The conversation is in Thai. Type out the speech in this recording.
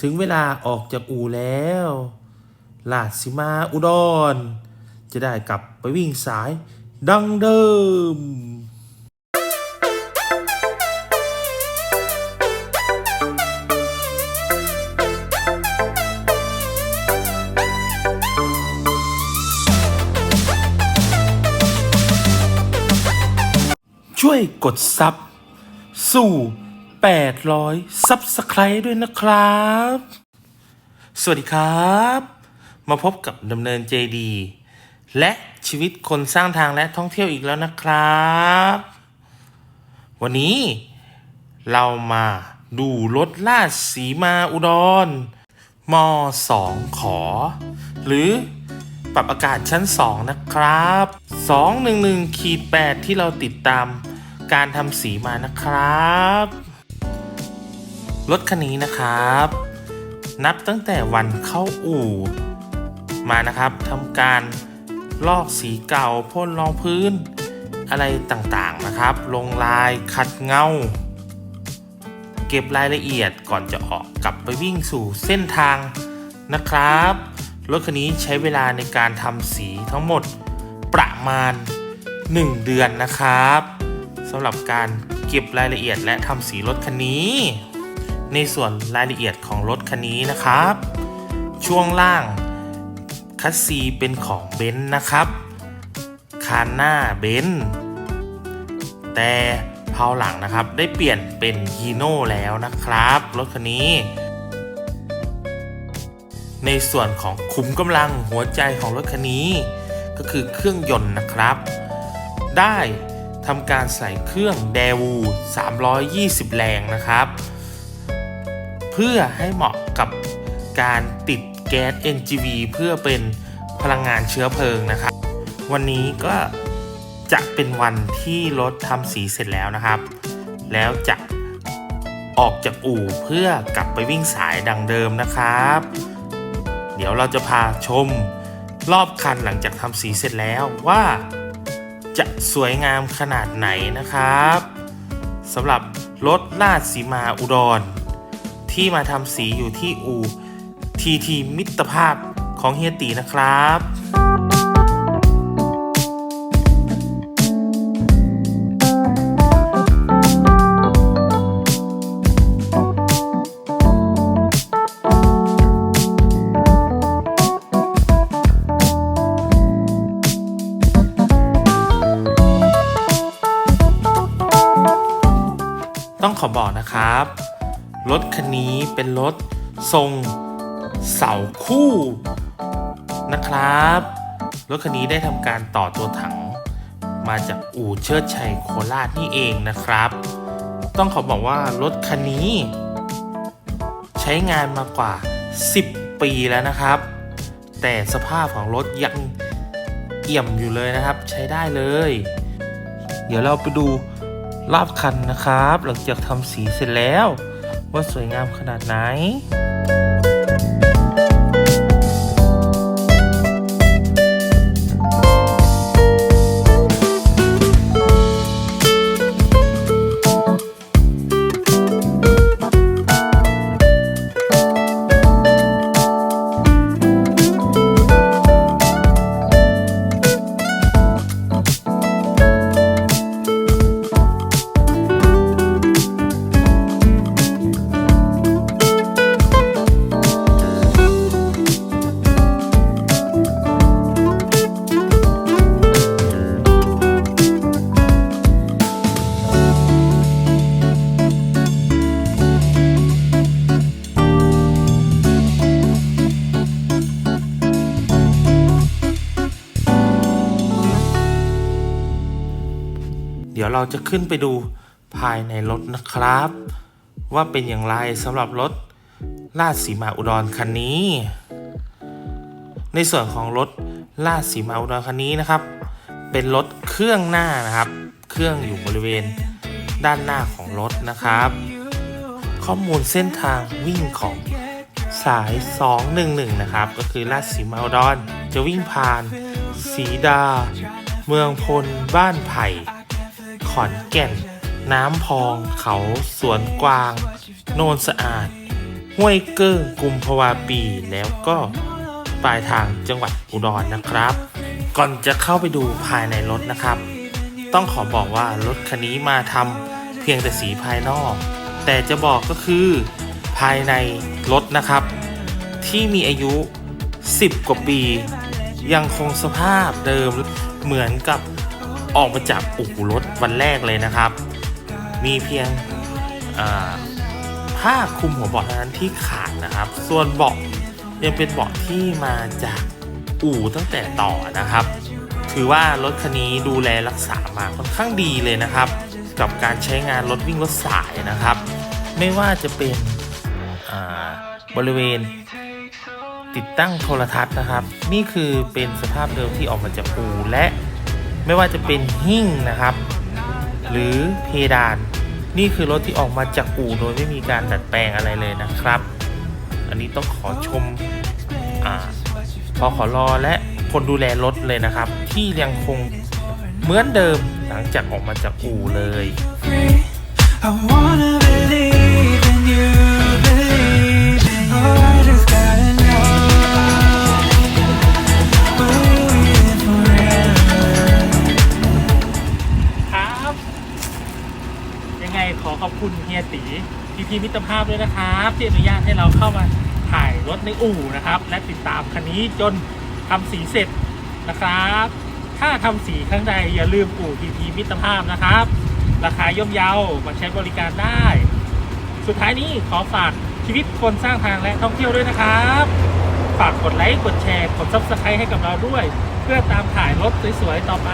ถึงเวลาออกจากอู่แล้วลาดสิมาอุดร จะได้กลับไปวิ่งสายดังเดิม ช่วยกดซับสู่ 800ซับสไครต์ด้วยนะครับ สวัสดีครับ มาพบกับดำเนิน JD และชีวิตคนสร้างทางและท่องเที่ยวอีกแล้วนะครับ วันนี้เรามาดูรถลาดสีมาอุดรม2ขอ หรือปรับอากาศชั้น 2 นะครับ 211ขีด8ที่เราติดตามการทำสีมานะครับ รถคันนี้นะครับ นับตั้งแต่วันเข้าอู่ มานะครับทำการลอกสีเก่าพ่นรองพื้น อะไรต่างๆนะครับ ลงลายขัดเงา เก็บรายละเอียดก่อนจะออกกลับไปวิ่งสู่เส้นทางนะครับ รถคันนี้ใช้เวลาในการทำสีทั้งหมดประมาณ 1 เดือนนะครับสำหรับการเก็บรายละเอียดและทำสีรถคันนี้ ในส่วนรายละเอียดของรถคันนี้นะครับ ช่วงล่างคัสซีเป็นของเบนซ์นะครับคานหน้าเบนซ์แต่เพาหลังนะครับได้เปลี่ยนเป็นฮีโน่แล้วนะครับ รถคันนี้ ในส่วนของขุมกำลังหัวใจของรถคันนี้ ก็คือเครื่องยนต์นะครับ ได้ทำการใส่เครื่องเดวู320 แรงนะครับ เพื่อให้เหมาะกับการติดแก๊ส NGV เพื่อเป็นพลังงานเชื้อเพลิงนะครับ วันนี้ก็จะเป็นวันที่รถทำสีเสร็จแล้วนะครับ แล้วจะออกจากอู่เพื่อกลับไปวิ่งสายดังเดิมนะครับ เดี๋ยวเราจะพาชมรอบคันหลังจากทำสีเสร็จแล้วว่าจะสวยงามขนาดไหนนะครับสำหรับรถลาดสีมาอุดร ที่มาทำสีอยู่ที่อู่ทีทีมิตรภาพของเฮียตีนะครับต้องขอบอกนะครับ รถคันนี้เป็นรถทรงเสาคู่นะครับ รถคันนี้ได้ทำการต่อตัวถัง มาจากอู่เชิดชัยโคราชนี่เองนะครับ ต้องขอบอกว่ารถคันนี้ ใช้งานมากว่า 10 ปีแล้วนะครับ แต่สภาพของรถยังเอี่ยมอยู่เลยนะครับ ใช้ได้เลย เดี๋ยวเราไปดูรอบคันนะครับ หลังจากทำสีเสร็จแล้ว ว่าสวยงามขนาดไหน เดี๋ยวเราจะขึ้นไปดูภายในรถนะครับ ว่าเป็นอย่างไรสำหรับรถลาดสีมาอุดรคันนี้ ในส่วนของรถลาดสีมาอุดรคันนี้นะครับ เป็นรถเครื่องหน้านะครับ เครื่องอยู่บริเวณด้านหน้าของรถนะครับ ข้อมูลเส้นทางวิ่งของสาย 211 นะครับ ก็คือลาดสีมาอุดรจะวิ่งผ่าน สีดา เมืองพลบ้านไผ่ อนแก่น น้ำพองเขาสวนกวาง โนนสะอาด ห้วยเกิ้งกุมภาวาปีแล้วก็ปลายทางจังหวัดอุดรนะครับ ก่อนจะเข้าไปดูภายในรถนะครับ ต้องขอบอกว่ารถคันนี้มาทำเพียงแต่สีภายนอก แต่จะบอกก็คือภายในรถนะครับ ที่มีอายุ 10 กว่าปี ยังคงสภาพเดิมเหมือนกับ ออกมาจากอู่รถวันแรกเลยนะครับ มีเพียงผ้าคลุมหัวเบาะเท่านั้นที่ขาดนะครับ ส่วนเบาะยังเป็นเบาะที่มาจากอู่ตั้งแต่ต่อนะครับ ถือว่ารถคันนี้ดูแลรักษามาค่อนข้างดีเลยนะครับ กับการใช้งานรถวิ่งรถสายนะครับ ไม่ว่าจะเป็นบริเวณติดตั้งโทรทัศน์นะครับ นี่คือเป็นสภาพเดิมที่ออกมาจากอู่และ ไม่ว่าจะเป็นหิ้งนะครับ หรือเพดาน นี่คือรถที่ออกมาจากอู่โดยไม่มีการดัดแปลงอะไรเลยนะครับ อันนี้ต้องขอชมอพอขอรอและคนดูแลรถเลยนะครับ ที่ยังคงเหมือนเดิมหลังจากออกมาจากอู่เลย ไงขอขอบคุณเฮียตีพีพีมิตรภาพด้วยนะครับ ที่อนุญาตให้เราเข้ามาถ่ายรถในอู่นะครับ และติดตามคันนี้จนทำสีเสร็จนะครับ ถ้าทำสีข้างในอย่าลืมอู่พีพีมิตรภาพนะครับ ราคาย่อมเยามาใช้บริการได้ สุดท้ายนี้ขอฝากชีวิตคนสร้างทางและท่องเที่ยวด้วยนะครับ ฝากกดไลค์กดแชร์กดซับสไครต์ให้กับเราด้วย เพื่อตามถ่ายรถสวยๆต่อไป